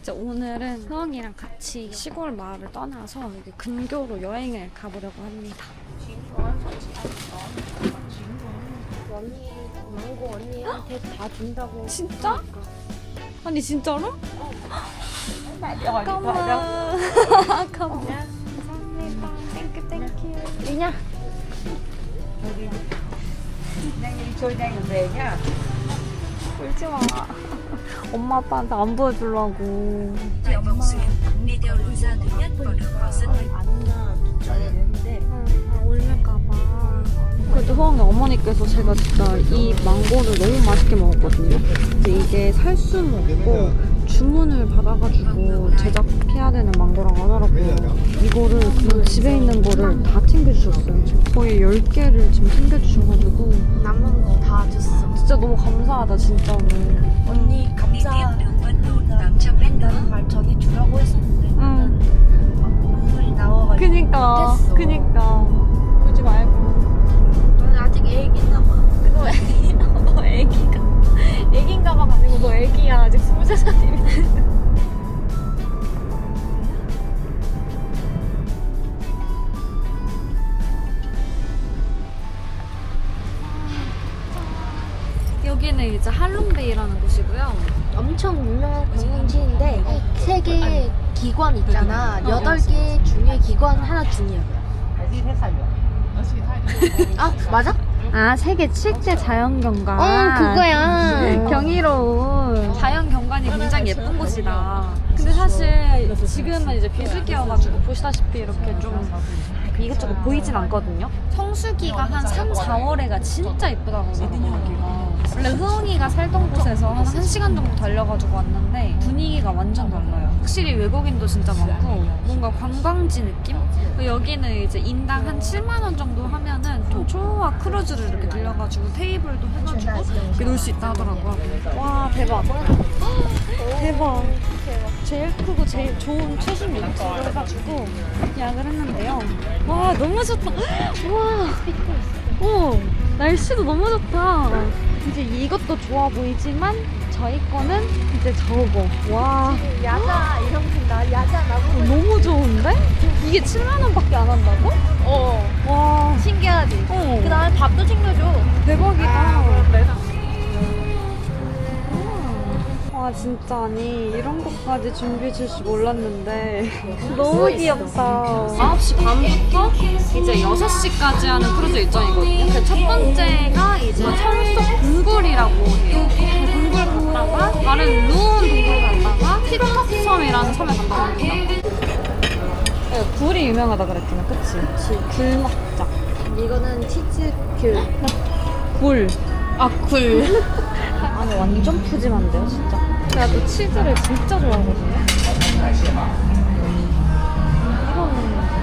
이제 오늘은 흐엉이랑 같이 시골 마을을 떠나서 여기 근교로 여행을 가보려고 합니다. 언니 망고 언니한테 다 준다고 진짜? 아니 진짜로? 잠깐만. 잠깐만. 감사합니다. 땡큐 땡큐. 왜냐? trôi đây là về nhá 울지 마. 엄마 아빠한테 안 보여주려고. 그래도 호영이 어머니께서 제가 진짜 이 망고를 너무 맛있게 먹었거든요. 근데 이게 살 수는 없고 주문을 받아가지고 제작해야 되는 망고라고 하더라고요. 이거를 그냥 집에 있는 거를 다 챙겨주셨어요. 거의 10개를 지금 챙겨주셔가지고 남은 거 다 줬어. 진짜 너무 감사하다 진짜로. 언니 Đi tiếp 감사. đường Vân Đồn 800m nữa. 다른 말 전해주라고 했었는데 응. 눈물이 나와가지고 그니까. 못했어. 그니까. 울지 말고. 너는 아직 애기나 봐. 너 애기야. 너 애기가. 애기인가봐가 아니고 너 애기야. 아직 23살이면. 이제 할롱베이라는 곳이고요. 엄청 유명한 관광지인데 세계 기관 있잖아. 어, 여덟 개 중에 기관 하나 중이야. 아 맞아? 아, 세계 7대 자연경관. 어 그거야. 경이로운 자연경관이 굉장히 예쁜 곳이다. 근데 사실 지금은 이제 비수기여가지고 보시다시피 이렇게 좀 이것저것 보이진 않거든요. 성수기가 한 3, 4월에가 진짜 예쁘다고 하더라고요, 여기가. 원래 흐엉이가 살던 곳에서 한 1시간 정도 달려가지고 왔는데 분위기가 완전 달라요. 확실히 외국인도 진짜 많고 뭔가 관광지 느낌? 그리고 여기는 이제 인당 한 7만 원 정도 하면은 좀 초호화 크루즈를 이렇게 빌려가지고 테이블도 해가지고 놀 수 있다 하더라고요. 와 대박. 대박. 제일 크고 제일 좋은 최신 루트를 해가지고 예약을 했는데요. 와 너무 좋다. 와. 오 날씨도 너무 좋다. 이제 이것도 좋아 보이지만 저희 거는 이제 저거. 와 야자 이런 거나 야자 나고 너무 좋은데? 이게 7만 원밖에 안 한다고? 어 와. 신기하지. 어. 그다음에 밥도 챙겨줘. 대박이다. 음. 와 진짜 아니 이런 것까지 준비해 줄 줄 몰랐는데 너무 귀엽다 9시 반부터 이제 6시까지 하는 크루즈 일정이거든요 그첫 번째가 이제 철속 동굴이라고 해요 동굴 갔다가 다른 루온 동굴 갔다가 티톡섬이라는 섬에 간다고 합니다 네, 굴이 유명하다 그랬잖아 그치? 그치 굴 먹자 이거는 치즈 귤. 굴. 아, 굴. 아니, 완전 푸짐한데요, 진짜. 제가 또 치즈를 진짜 좋아하거든요. 이건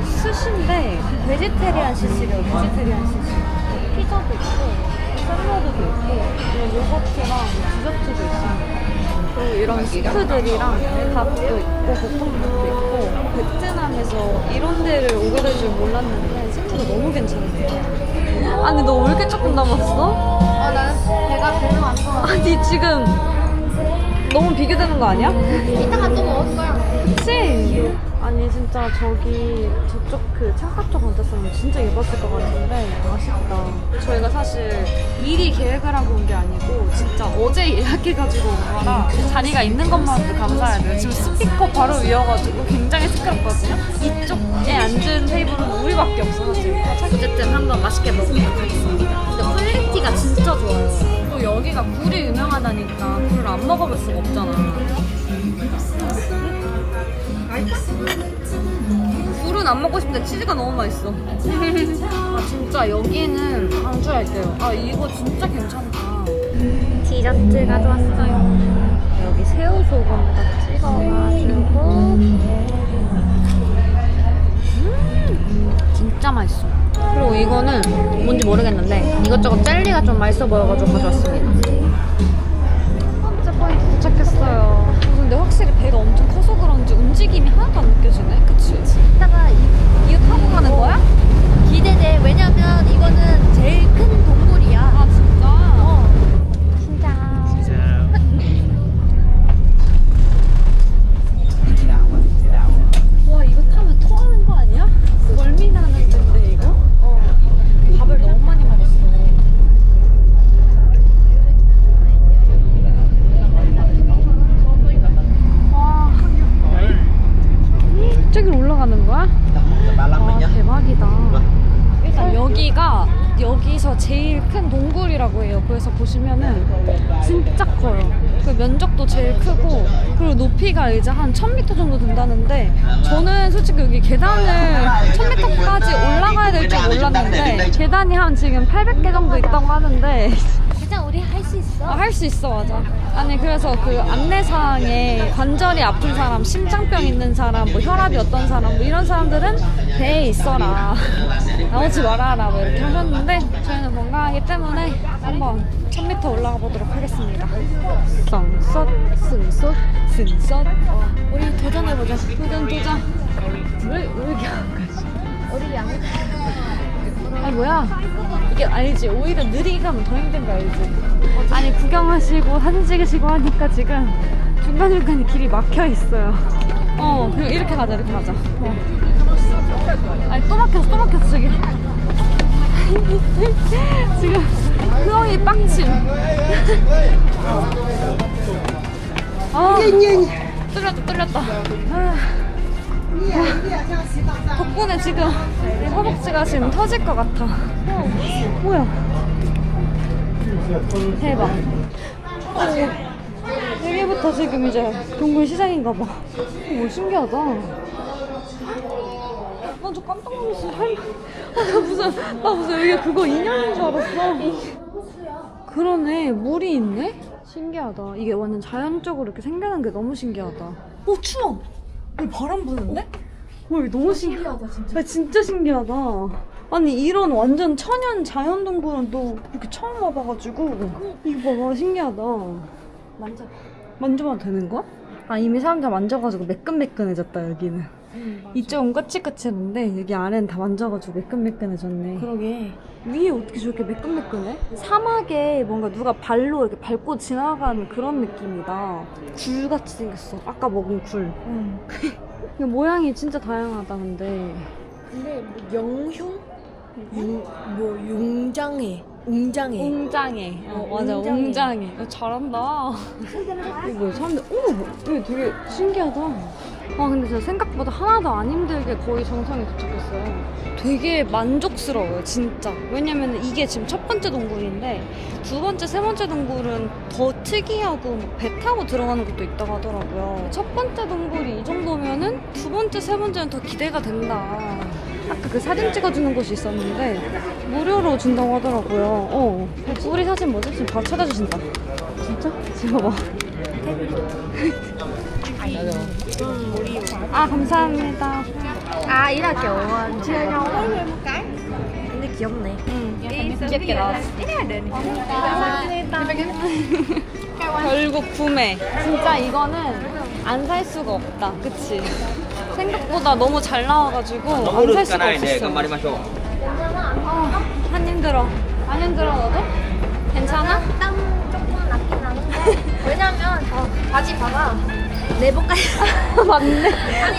스시인데, 베지테리안 스시래요, 베지테리안 스시. 피자도 있고, 샐러드도 있고, 이런 요거트랑 디저트도 있습니다. 그리고 이런 스프들이랑 밥도 있고, 볶음밥도 있고, 베트남에서 이런 데를 오게 될 줄 몰랐는데, 세트가 너무 괜찮네요. 아니 너 왜 이렇게 조금 남았어? 아 나는 배가 별로 안 좋아. 아니 지금 너무 비교되는 거 아니야? 이따가 또 먹을 거야. 그치? 아니 진짜 저기 저쪽 그 창가 쪽 앉았으면 진짜 예뻤을 것 같은데 아쉽다. 저희가 사실 미리 계획을 하고 온 게 아니고 진짜 어제 예약해가지고 온 거라. 자리가 있는 것만으로도 감사해야 돼요. 지금 스피커 바로 위여가지고 굉장히 시끄럽거든요. 이쪽에 앉은 테이블은 우리밖에 없어 사실 어쨌든 한번 맛있게 먹어보도록 하겠습니다. 근데 퀄리티가 진짜 좋아요 또 여기가 굴이 유명하다니까 굴을 안 먹어볼 수가 없잖아 굴은 안 먹고 싶은데 치즈가 너무 맛있어. 아 진짜 여기는 강추할게요. 아 이거 진짜 괜찮다. 디저트가 좋았어요. 여기 새우 소금도 찍어가지고 이거는 뭔지 모르겠는데 이것저것 젤리가 좀 맛있어 보여가지고 가져왔습니다. 번째 포인트 도착했어요. 근데 확실히 배가 엄청 커서 그런지 움직임이 하나도 안 느껴지네. 그치? 이따가 이- 이거 타고 가는 거야? 기대돼. 왜냐면 이거는 제일 큰 동굴이야. 아 진짜? 어. 진짜. 해요. 그래서 보시면은 진짜 커요. 그 면적도 제일 크고 그리고 높이가 이제 한 1000m 정도 된다는데 저는 솔직히 여기 계단을 1000m까지 올라가야 될 줄 몰랐는데 계단이 한 지금 800개 정도 있다고 하는데 우리 할 수 있어. 할수 있어 맞아 아니 그래서 그 안내사항에 관절이 아픈 사람 심장병 있는 사람 뭐 혈압이 어떤 사람 뭐 이런 사람들은 배에 있어라 나오지 말아라 뭐 이렇게 하셨는데 저희는 건강하기 때문에 한번 1000m 올라가 보도록 하겠습니다 썽섯 승섯 승섯 우리 도전해보자. 도전 도전 왜, 왜 이렇게 안 가지? 우리 양. 아 뭐야? 이게 알지? 오히려 느리게 가면 더 힘든 거 알지? 아니 구경하시고 사진 찍으시고 하니까 지금 중간중간에 길이 막혀 있어요. 어 그리고 이렇게 가자 이렇게 가자. 어. 아니 또 막혔어 또 막혔어 저기. 지금 흐엉이 빡침. 아 뚫렸다 뚫렸다. 아. 덕분에 지금 허벅지가 지금 터질 것 같아. 어, 뭐야? 대박. 어, 여기부터 지금 이제 동굴 시작인가 봐. 오, 신기하다. 나저 깜짝 놀랐어. 할... 아, 나 무슨, 나 무슨 여기 그거 인형인 줄 알았어. 그러네. 물이 있네? 신기하다. 이게 완전 자연적으로 이렇게 생겨난 게 너무 신기하다. 오, 추워! 바람 부는데? 와, 이거 너무 신기하다, 진짜. 진짜 신기하다. 아니, 이런 완전 천연 자연 동굴은 또 이렇게 처음 와봐가지고. 이거 봐봐, 신기하다. 만져. 만져봐도 되는 거야? 아, 이미 사람들 만져가지고 매끈매끈해졌다, 여기는. 이쪽은 거칠거칠한데, 여기 아래는 다 만져가지고 매끈매끈해졌네. 그러게. 위에 어떻게 저렇게 매끈매끈해? 사막에 뭔가 누가 발로 이렇게 밟고 지나가는 그런 느낌이다. 굴같이 생겼어. 아까 먹은 굴. 응. 이게 모양이 진짜 다양하다, 근데. 근데 뭐 영흉? 용, 뭐 용장해. 웅장해. 웅장해. 어, 맞아, 웅장해. 웅장해. 야, 잘한다. 이거 뭐야, 사람들, 어머, 뭐, 이거 되게 신기하다. 아, 근데 진짜 생각보다 하나도 안 힘들게 거의 정상에 도착했어요. 되게 만족스러워요, 진짜. 왜냐면 이게 지금 첫 번째 동굴인데, 두 번째, 세 번째 동굴은 더 특이하고 막배 타고 들어가는 것도 있다고 하더라고요. 첫 번째 동굴이 이 정도면은 두 번째, 세 번째는 더 기대가 된다. 아까 그 사진 찍어주는 곳이 있었는데 무료로 준다고 하더라고요. 어. 우리 사진 뭐지? 지금 바로 찾아주신다. 진짜? 지금 봐봐. 아 감사합니다. 아, 이라 kiểu chia nhau mỗi người một cái. 근데 귀엽네. 응. 귀엽게 나왔어. 결국 구매. 진짜 이거는 안 살 수가 없다. 그치? 생각보다 너무 잘 나와가지고 안 살 수가 ないんで 없었어. 頑張りましょう。 아, 안 힘들어. 안 힘들어 너도? 괜찮아? 땀 조금 났긴 나는데. 왜냐면 어, 바지 봐봐. 내복까지. 맞네.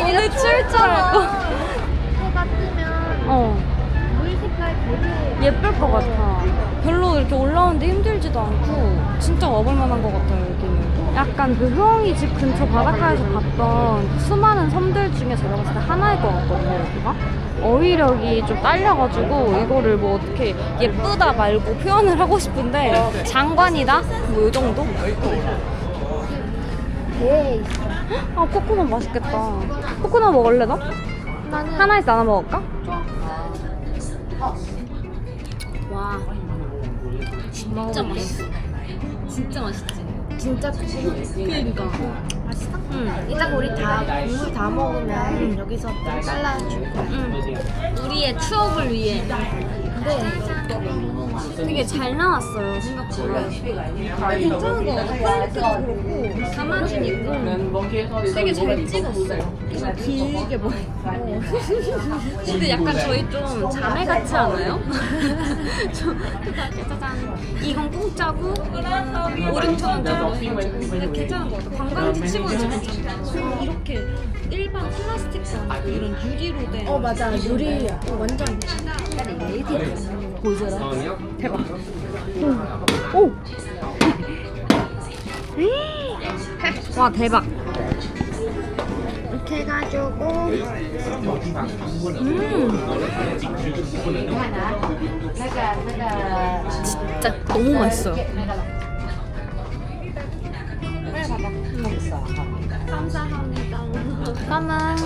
오늘 추울 줄 알고. 해가 뜨면 어. 물 색깔 되게 예쁠 것 같아. 별로 이렇게 올라오는데 힘들지도 않고 진짜 와볼 만한 것 같아요 여기는. 약간 그 흐엉이 집 근처 바닷가에서 봤던 그 수많은 섬들 중에 제가 봤을 때 하나일 것 같거든요 여기가. 어휘력이 좀 딸려가지고 이거를 뭐 어떻게 예쁘다 말고 표현을 하고 싶은데 장관이다? 뭐 이 정도? 배에 있어. 아 코코넛 맛있겠다. 코코넛 먹을래 너? 나는 하나씩 나눠 먹을까? 와 진짜 맛있어 진짜 맛있지 진짜 크지. 맛있어? 응. 이따가 우리 다 국물 다 먹으면 여기서 좀 잘라줄 거야. 응. 우리의 추억을 위해 근데 되게 잘 나왔어요 생각보다. 괜찮은 거 같아 퀄리티도 그렇고 있고 되게 잘 찍었어 좀 길게 보여. 근데 약간 저희 좀 자매 같지 않아요? 좀 짜잔 이건 공짜고 이건 5,000원 근데 괜찮은 것 같아 관광지 치고는 괜찮다 이렇게 일반 플라스틱도 아니고 이런 유리로 된 어 맞아. 유리 완전. 보 여줘라. 대박. 오. 와 대박. 이렇게 해가지고 진짜 너무 맛있어요. 감사합니다. 까만.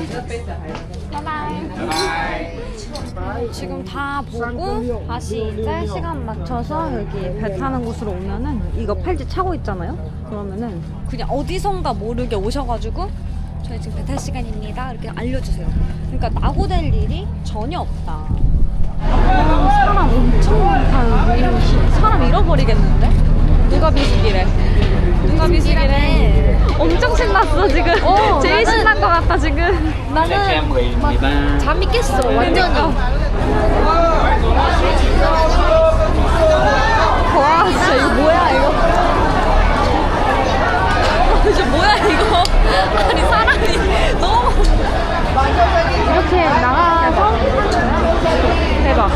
바이바이. 지금 다 보고 다시 이제 시간 맞춰서 여기 배 타는 곳으로 오면은 이거 팔찌 차고 있잖아요. 그러면은 그냥 어디선가 모르게 오셔가지고 저희 지금 배 탈 시간입니다. 이렇게 알려주세요. 그러니까 나고될 일이 전혀 없다. 아, 사람 엄청 많다. 사람 잃어버리겠는데? 누가 비수기래? 누가 비수기래? 엄청 신났어 지금. 제일 신난 것 같다 지금. 나는 막 잠이 깼어 완전히. 와 진짜 이거 뭐야 이거? 이게 뭐야 이거? 아니 사람이 너무 이렇게 나가서 대박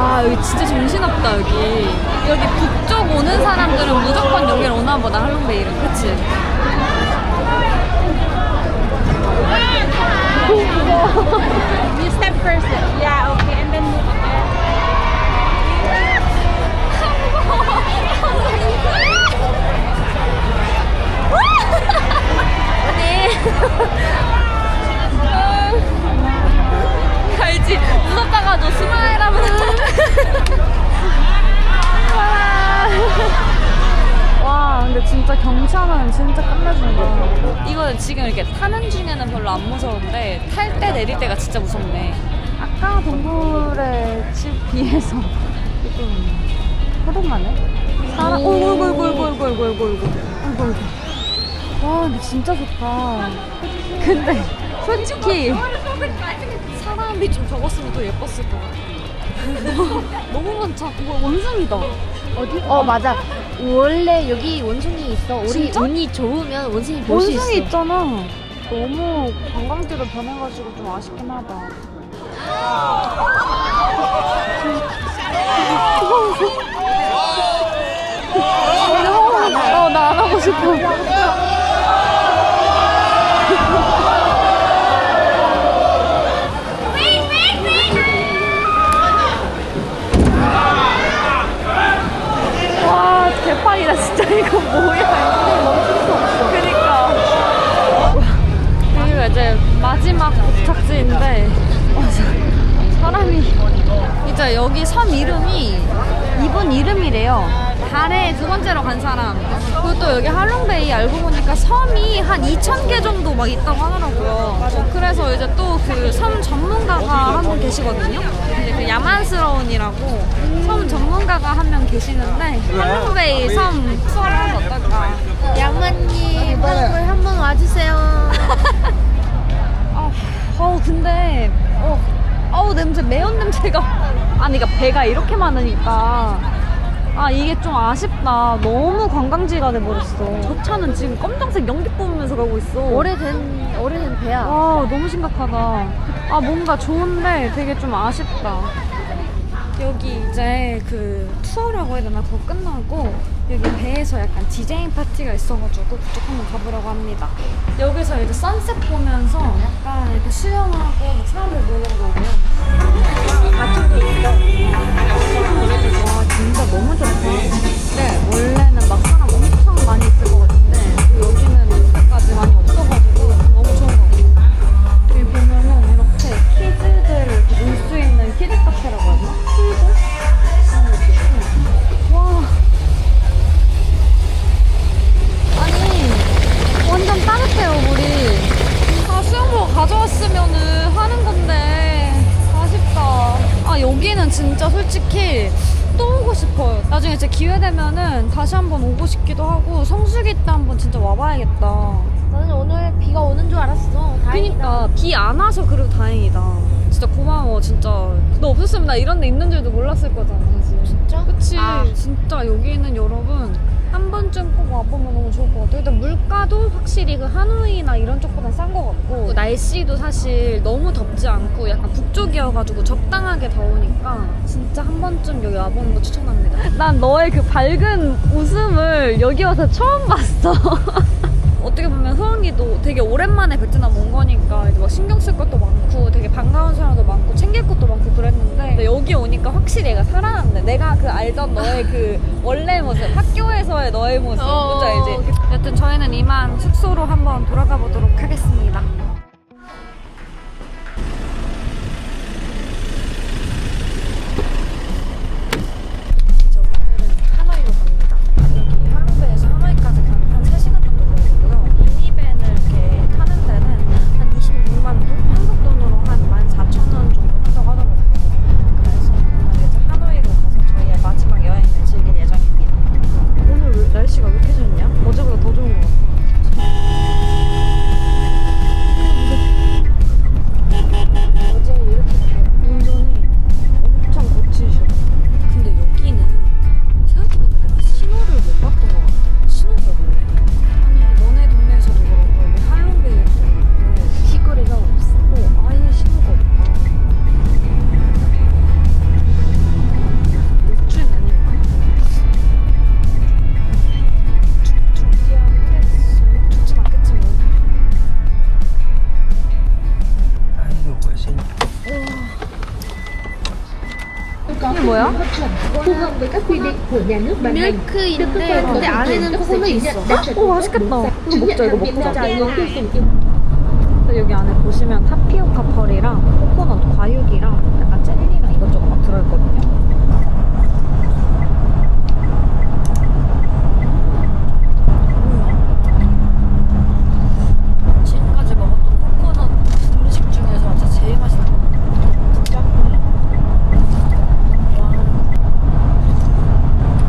와 여기 진짜 정신없다 여기 여기 북쪽 오는 사람들은 무조건 여기를 오나 보다 할롱베이를 그치? You step first. Yeah, okay, and then move again. 알지? 무섭다가도 스마일 하면 와 근데 진짜 경치하면 진짜 끝내준다 이거는 지금 이렇게 타는 중에는 별로 안 무서운데 탈 때 내릴 때가 진짜 무섭네. 아까 동굴의 집 비해서 조금 호동하네? 사람 어이구 어이구 어이구 어이구 어이구 어이구 어이구 어이구 와 근데 진짜 좋다. 근데 솔직히 사람이 좀 적었으면 더 예뻤을 것 같아 너무 많다. 와, 원숭이다. 어디? 어 맞아. 원래 여기 원숭이 있어. 우리 진짜? 운이 좋으면 원숭이 볼 수 있어 원숭이 있잖아. 너무 관광지로 변해가지고 좀 아쉽긴 하다. 어, 나안 하고 싶어. 이름이래요. 달에 두 번째로 간 사람. 그리고 또 여기 할롱베이 알고 보니까 섬이 한 2,000개 정도 막 있다고 하더라고요. 그래서 이제 또 그 섬 전문가가 한 분 계시거든요. 이제 그 야만스러운이라고 섬 전문가가 한 명 계시는데 할롱베이 섬 투어를 하면 어떨까? 양만님 오늘 한번 와주세요 아, 어 근데 어, 어우 냄새 매운 냄새가 아니 그러니까 배가 이렇게 많으니까 아 이게 좀 아쉽다. 너무 관광지가 돼버렸어. 저 차는 지금 검정색 연기 뿜으면서 가고 있어. 오래된 오래된 배야. 아 너무 심각하다. 아 뭔가 좋은데 되게 좀 아쉽다. 여기 이제 그 투어라고 해야 되나? 그거 끝나고 여기 배에서 약간 디제잉 파티가 있어가지고 그쪽 한번 가보려고 합니다. 여기서 이제 선셋 보면서 약간 이렇게 수영하고 막 사람들 노는 거 고요 와 진짜 너무 좋다 네 원래는 막 사람 엄청 많이 있을 것 같은데 여기는 그렇게까지 많이 없어가지고 너무 좋은 것 같아요 여기 보면은 이렇게 키즈들을 놀 수 있는 키즈 카페라고 하나? 키즈? 와. 아니, 완전 따뜻해요, 물이. 아, 수영복 가져왔으면은 하는 진짜 솔직히 또 오고 싶어요. 나중에 진짜 기회 되면은 다시 한번 오고 싶기도 하고, 성수기 때 한번 진짜 와봐야겠다. 나는 오늘 비가 오는 줄 알았어 다행이다 그니까 비 안 와서 그래도 다행이다. 진짜 고마워 진짜. 너 없었으면 나 이런 데 있는 줄도 몰랐을 거잖아 사실. 진짜? 그치. 아. 진짜 여기는 여러분 한 번쯤 꼭 와보면 너무 좋을 것 같아요. 일단 물가도 확실히 그 하노이나 이런 쪽보다 싼 것 같고 날씨도 사실 너무 덥지 않고 약간 북쪽이어가지고 적당하게 더우니까 진짜 한 번쯤 여기 와보는 거 추천합니다. 난 너의 그 밝은 웃음을 여기 와서 처음 봤어. 어떻게 보면 흐엉이도 되게 오랜만에 베트남 온 거니까 이제 막 신경 쓸 것도 많고 되게 반가운 사람도 많고 챙길 것도 많고 그랬는데 여기 오니까 확실히 얘가 살아났네. 내가 그 알던 너의 그 원래 모습, 학교에서의 너의 모습. 뭔지 알지? 여튼 저희는 이만 숙소로 한번 돌아가 보도록 하겠습니다. Phù hợp với các quy định của nhà nước ban hành. 밀크인데 근데 안에는 코코넛 있어. 오 맛있겠다. 이거 chứng 먹자 nhận 이거 hàng Việt 먹자. Nam hướng tiêu dùng 여기 안에 보시면 타피오카 펄이랑 코코넛 과육이랑 이것저것 막 들어있거든요. 음. 지금까지 먹었던 코코넛 음식 중에서 진짜 제일 맛있는 것 같아요. 진짜? 와.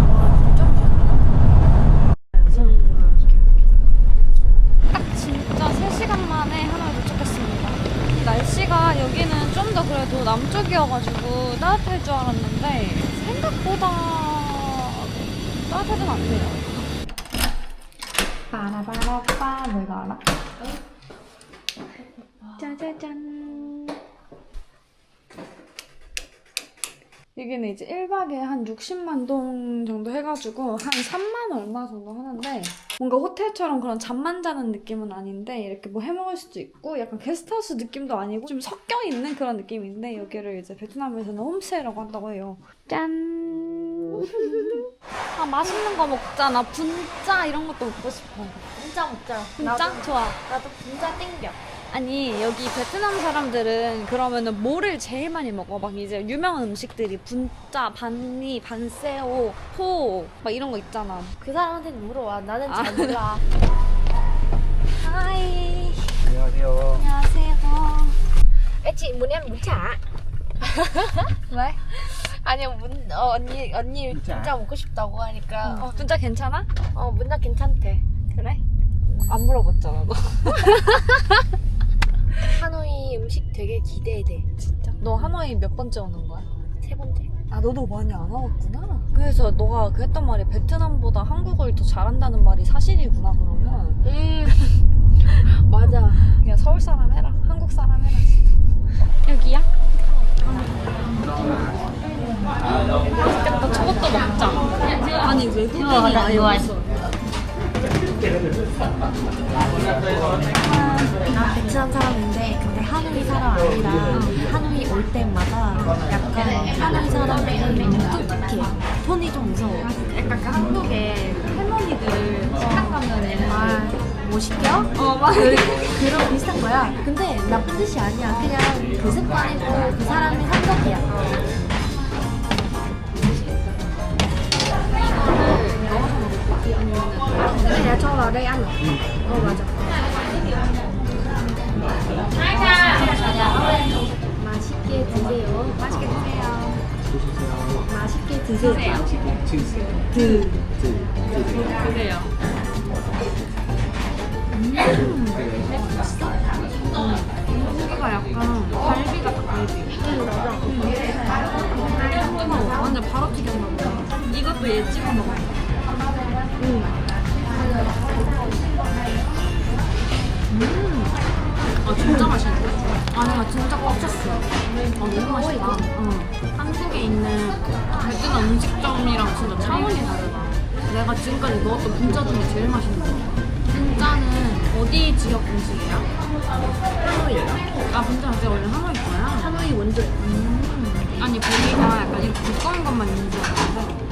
와, 진짜 맛있네. 그래서 이렇게 딱 진짜 3시간 만에 하나를 도착했습니다. 날씨가 여기는 좀 더 그래도 남쪽이어가지고 따뜻할 줄 알았는데 생각보다 따뜻하진 않네요. 빠라바라빠 내가 알아? 짜자잔 여기는 이제 1박에 한 60만 동 정도 해가지고 한 3만 얼마 정도 하는데 뭔가 호텔처럼 그런 잠만 자는 느낌은 아닌데 이렇게 뭐 해먹을 수도 있고 약간 게스트하우스 느낌도 아니고 좀 섞여 있는 그런 느낌인데 여기를 이제 베트남에서는 홈스테이라고 한다고 해요. 짠! 아 맛있는 거 먹잖아. 분짜 이런 것도 먹고 싶어. 진짜 먹자. 분짜? 좋아. 나도 진짜 땡겨. 아니 여기 베트남 사람들은 그러면은 뭐를 제일 많이 먹어? 막 이제 유명한 음식들이 분짜, 반미, 반세오, 포막 이런 거 있잖아. 그 사람한테 물어봐. 나는 잘 아. 몰라. 하이. 안녕하세요. 안녕하세요. em bún chả. 왜? 아니야, 문, 어, 언니, 언니 진짜? 진짜 먹고 싶다고 하니까. 어, 분짜 괜찮아? 어, 문자 괜찮대. 그래? 안 물어봤잖아 너. 하노이 음식 되게 기대돼. 진짜? 너 하노이 몇 번째 오는 거야? 세 번째. 아 너도 많이 안 와봤구나. 그래서 너가 그 했던 말이 베트남보다 한국어를 더 잘한다는 말이 사실이구나 그러면. 음. 맞아. 그냥 서울 사람 해라. 한국 사람 해라. 진짜. 여기야? 맛있겠다. 저것도 먹자. 아니 외국인이 아예 없어. 나 베트남 사람인데 근데 하노이 사람 아니라 하노이 올 때마다 약간 하노이 사람들은 뚝뚝해 톤이 좀 무서워 약간 그 한국의 할머니들 식당 가면은 아, 뭐 시켜? 어 맞아. 그런 비슷한 거야 근데 나쁜 뜻이 아니야 그냥 그 습관이고 그 사람의 성격이야 Cái này cho vào đây ăn. 맛있게 드세요. 맛있게 드세요. 맛있게 드세요. 드. 그래요. 여기가 약간 갈비 같아 갈비. 응 맞아. 응. 완전 바로 튀겼나 보다. 이것도 얘 찍어 먹어. 아 진짜 맛있는데? 아니야 진짜 꽉 찼어. 아 너무 맛있다. 어. 한국에 있는 베트남 음식점이랑 진짜 차원이 다르다. 내가 지금까지 먹었던 분짜 중에 제일 맛있는 거. 분짜는 어디 지역 음식이야? 하노이. 아 분짜 어제 원래 하노이 거야? 하노이 원조. 음. 아니 고기가 약간 이렇게 두꺼운 것만 있는 줄 알았는데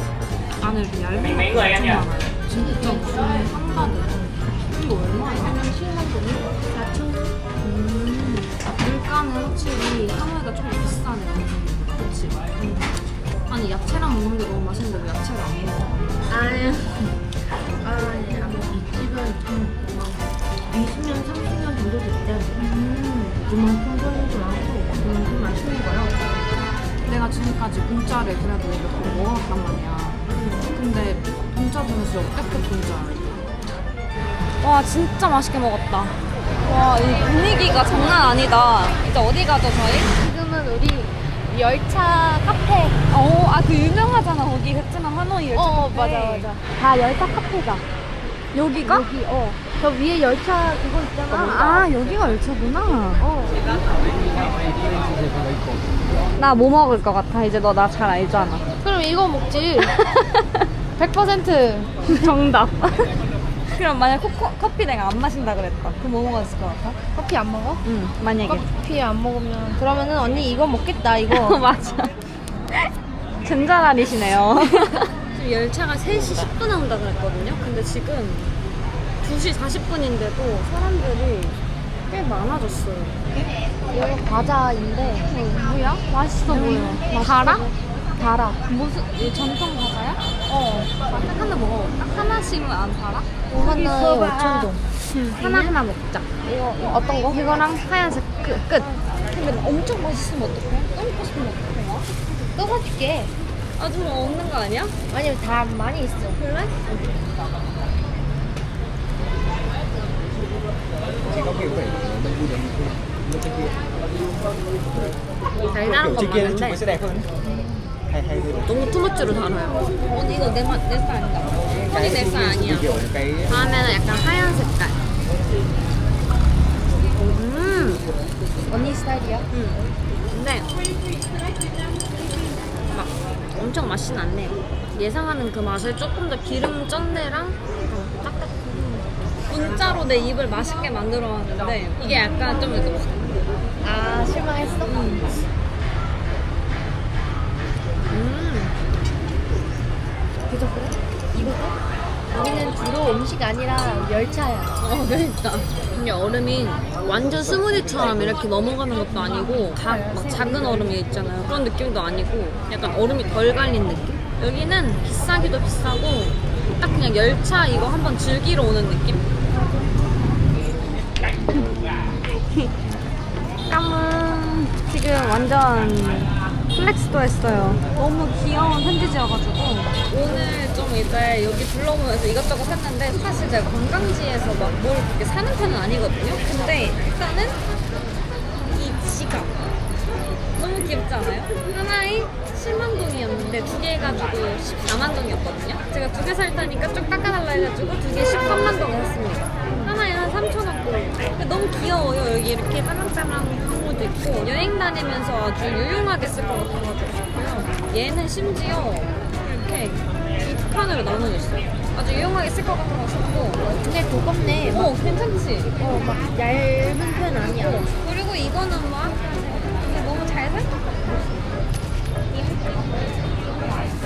안에 이렇게 얇은 거 엄청 많아요. 진짜 무슨 한가득. 이거 얼마야? 7만 동이 4천 원. 음. 물가는 확실히 하노이가 좀 비싸네요. 그치? 음. 아니 야채랑 먹는 게 너무 맛있는데 왜 야채를 안 먹어? 아유. 아, 아마 이 집은 좀 20년, 30년 정도 됐대. 음. 그만큼 손이 좋아하고 그만큼 맛있는 거야. 내가 지금까지 공짜를 그래도 몇번 먹어봤단 말이야. 근데 공짜 중에서 역대급 공짜야. 와 진짜 맛있게 먹었다. 와 이 분위기가 장난 아니다. 이제 어디 가죠 저희? 지금은 우리 열차 카페. 어, 아 그 유명하잖아 거기 베트남 하노이 열차 어, 카페. 맞아, 맞아. 다 열차 카페가. 여기가? 여기, 어. 저 위에 열차 그거 있잖아. 아 여기가 열차구나. 어. 나 뭐 먹을 것 같아? 이제 너 나 잘 알잖아. 그럼 이거 먹지. 100% 정답. 그럼 만약 코코, 커피 내가 안 마신다 그랬다. 그럼 뭐 먹었을 것 같아? 커피 안 먹어? 응 만약에. 커피 안 먹으면 그러면은 언니 이거 먹겠다 어, 이거. 맞아. 전자날이시네요. 지금 열차가 3시 10분에 온다 그랬거든요. 근데 지금 2시 40분인데도 사람들이 꽤 많아졌어요. 이거 과자인데 뭐야? 맛있어 보여. 달아? 달아. 무슨 이 전통 과자야? 어. 하나 먹어볼까? 하나씩은 안? 5만 원에 5천 동. 하나 하나 먹자. 이거 어떤 거? 이거랑 하얀색 끝. 끝. 근데 엄청 맛있으면 어떡해? 또 먹고 싶으면 어떡해? 또 사줄게. 아, 좀 없는 거 아니야? 아니 다 많이 있어. 그래? 달달한 거 kia chụp 많은데 너무 투머치로 달아요. 언니 이거 내 맛, 내살 아니다. 언니 내살 아니야. 다음에는 약간 하얀 색깔. 음, 언니 스타일이야? 음. 근데 막 엄청 맛이 않네요. 예상하는 그 맛을 조금 더 기름 쩐 데랑 어, 딱딱 분짜로 내 입을 맛있게 만들어 놨는데 이게 약간 좀 이렇게 아 실망했어? 음, 그저 그래? 이것도? 우리는 주로 음식 아니라 열차야. 어, 그러니까. 이게 얼음이 완전 스무디처럼 이렇게 넘어가는 것도 아니고 각막 작은 얼음이 있잖아요. 그런 느낌도 아니고 약간 얼음이 덜 갈린 느낌? 여기는 비싸기도 비싸고 딱 그냥 열차 이거 한번 즐기러 오는 느낌? 까문 지금 완전 플렉스도 했어요. 너무 귀여운 편지지여가지고 오늘 좀 이제 여기 둘러보면서 이것저것 샀는데 사실 제가 관광지에서 막 뭘 그렇게 사는 편은 아니거든요. 근데 일단은 이 지갑 너무 귀엽지 않아요? 하나에 7만 동이었는데 두개 해가지고 14만 동이었거든요. 제가 두 개살 때니까 좀 깎아달라 해가지고 두 개 13만 동에 샀습니다. 하나에 한 3천 원 꼴. 너무 귀여워요. 여기 이렇게 짜랑짜랑한 것도 있고 여행 다니면서 아주 유용하게 쓸 것 같아가지고. 얘는 심지어 이렇게 두 칸으로 나눠져 있어요. 아주 유용하게 쓸 것 같아서 싶고 근데 두껍네. 어 괜찮지? 어, 막 얇은 편 아니야. 그리고 이거는 막 근데 너무 잘 살?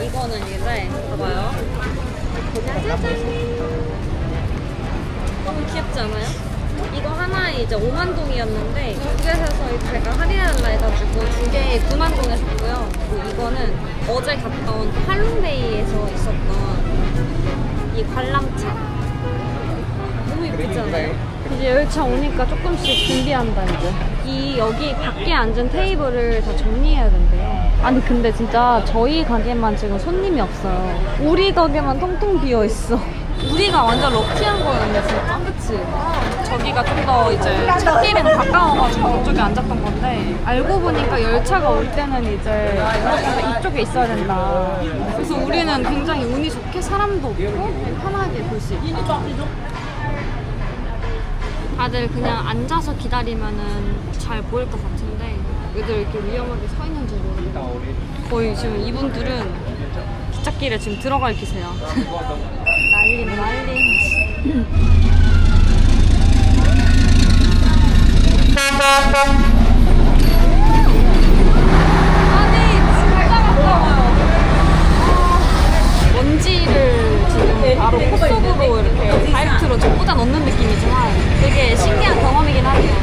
이거는 이제 봐봐요. 짜자잔. 너무 귀엽지 않아요? 이거 하나에 이제 5만 동이었는데 두개 사서 이제 제가 할인해달라 해가지고 두 개에 9만 동에 샀고요. 그리고 이거는 어제 온 할롱베이에서 있었던 이 관람차. 너무 예쁘지 않아요? 이제 열차 오니까 조금씩 준비한다 이제. 이 여기 밖에 앉은 테이블을 다 정리해야 된대요. 아니 근데 진짜 저희 가게만 지금 손님이 없어요. 우리 가게만 통통 비어 있어. 우리가 완전 럭키한 거였네 진짜. 그치? 저기가 좀 더 이제 찾기랑 가까워가지고 이쪽에 앉았던 건데 알고 보니까 열차가 올 때는 이제 이쪽에 있어야 된다. 그래서 우리는 굉장히 운이 좋게 사람도 없고 편하게 볼 수 있다. 다들 그냥 앉아서 기다리면은 잘 보일 것 같은데 왜들 이렇게 위험하게 서 있는지 모르겠어요. 거의 지금 이분들은 기찻길에 지금 들어갈 기세야. 난리 난리 먼지를 지금 네. 바로 네. 코 속으로 네. 이렇게 다이렉트로 좀 꽂아 넣는 느낌이지만 되게 신기한 경험이긴 하네요.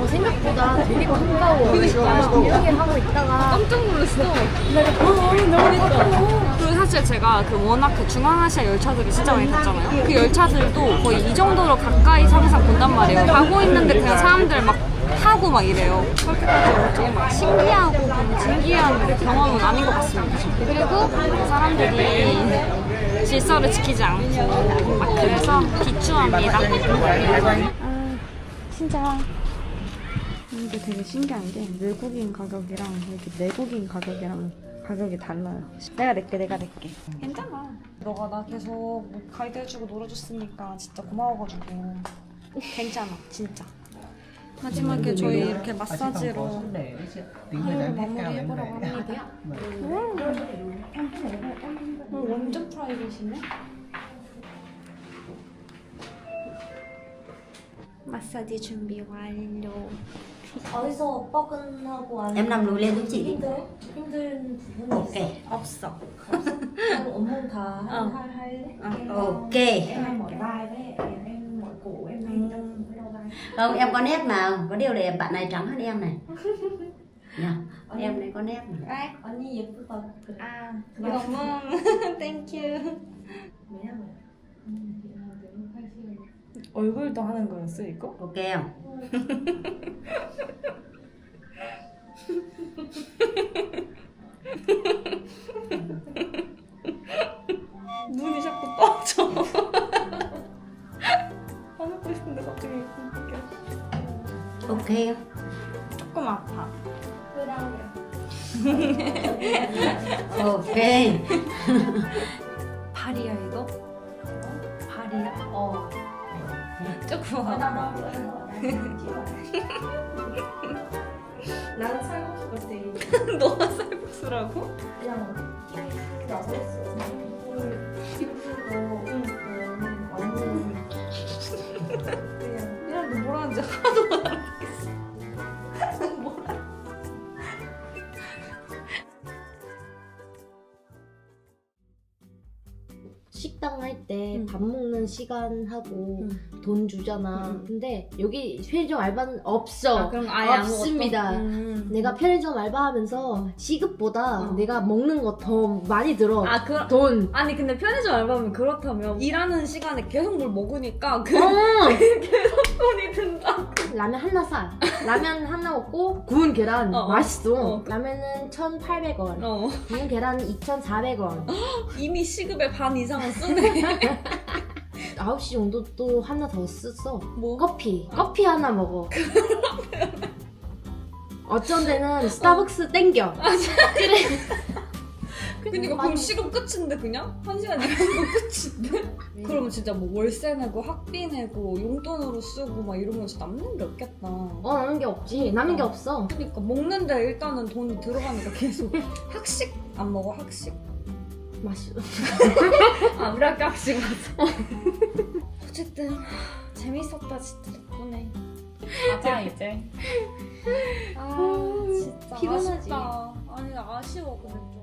어, 생각보다 되게 반가워. 그러니까. 이렇게 하고 있다가 깜짝 놀랐어. 내가 어, 너무 예뻐. 사실 제가 그 워낙 그 중앙아시아 열차들을 진짜 많이 탔잖아요. 그 열차들도 거의 이 정도로 가까이서 항상 본단 말이에요. 가고 있는데 그냥 사람들 막 타고 막 이래요. 그렇게까지 막 신기하고 그런 진기한 경험은 아닌 것 같습니다. 그리고 그 사람들이 질서를 지키지 않고 막 그래서 비추합니다. 아, 진짜 이게 되게 신기한 게 외국인 가격이랑 이렇게 내국인 가격이랑 가격이 달라요. 내가 낼게, 내가 낼게. 괜찮아. 너가 나 계속 뭐 가이드 해주고 놀아줬으니까 진짜 고마워가지고 괜찮아, 진짜. 마지막에 저희 이렇게 마사지로 하루를 마무리해보려고 합니다. 오, 완전 프라이빗이네. 마사지 준비 완료. 어디서 뻐근하고 안 Em nằm lùi lên giúp chị đi. 힘들 힘든 부분이 Ok. 있어. 없어. 그럼 업무 다 Ờ. 할 할래? Ok. em hay mỏi vai với em mỏi cổ em hay đau đau vai. Không, em có nét mà. Có điều là bạn này trắng hơn em này. Nhờ. Em này có nét mà. 언니 예쁘다. 그래. 아, 너무 땡큐. 왜냐면 얼굴도 하는 거였어 이거? Không? 눈이 자꾸 떠져. 안 웃고 싶은데 갑자기. Ok không? 조금 아파. Ok. 발이야 이거? 발이야? 어. 조금 아파. 나는 쌀국수 같아. 너가 쌀국수라고? 그냥 나도 했어. 그냥 미안 너 뭐라는지 하나도 알 시간 하고 응. 돈 주잖아. 응. 근데 여기 편의점 알바는 없어. 아, 그럼 아예 없습니다. 음. 내가 편의점 알바하면서 시급보다 어. 내가 먹는 거 더 많이 들어. 아 그. 돈. 아니 근데 편의점 알바면 그렇다면 일하는 시간에 계속 뭘 먹으니까 그 어! 돈이 든다. 라면 하나 사. 라면 하나 먹고 구운 계란 어, 어. 맛있어. 어. 라면은 1,800원. 어 구운 계란은 2,400원. 이미 시급의 반 이상은 쓰네. 9시 정도 또 하나 더 썼어. 뭐? 커피. 커피 하나 먹어. 어쩐 데는 스타벅스 땡겨. 그니까 그럼 시급 끝인데 그냥 한 시간 일하는 거 끝인데? 그러면 진짜 뭐 월세 내고 학비 내고 용돈으로 쓰고 막 이러면 진짜 남는 게 없겠다. 어, 남는 게 없지. 남는 게 없어. 그러니까 먹는데 일단은 돈이 들어가니까 계속 학식 안 먹어 학식? 맛있어. 아 학식 맞아. 어쨌든 재밌었다 진짜 덕분에. 가자 이제. 아 진짜 피곤하지? 아쉽다. 아니 아쉬워 근데 좀.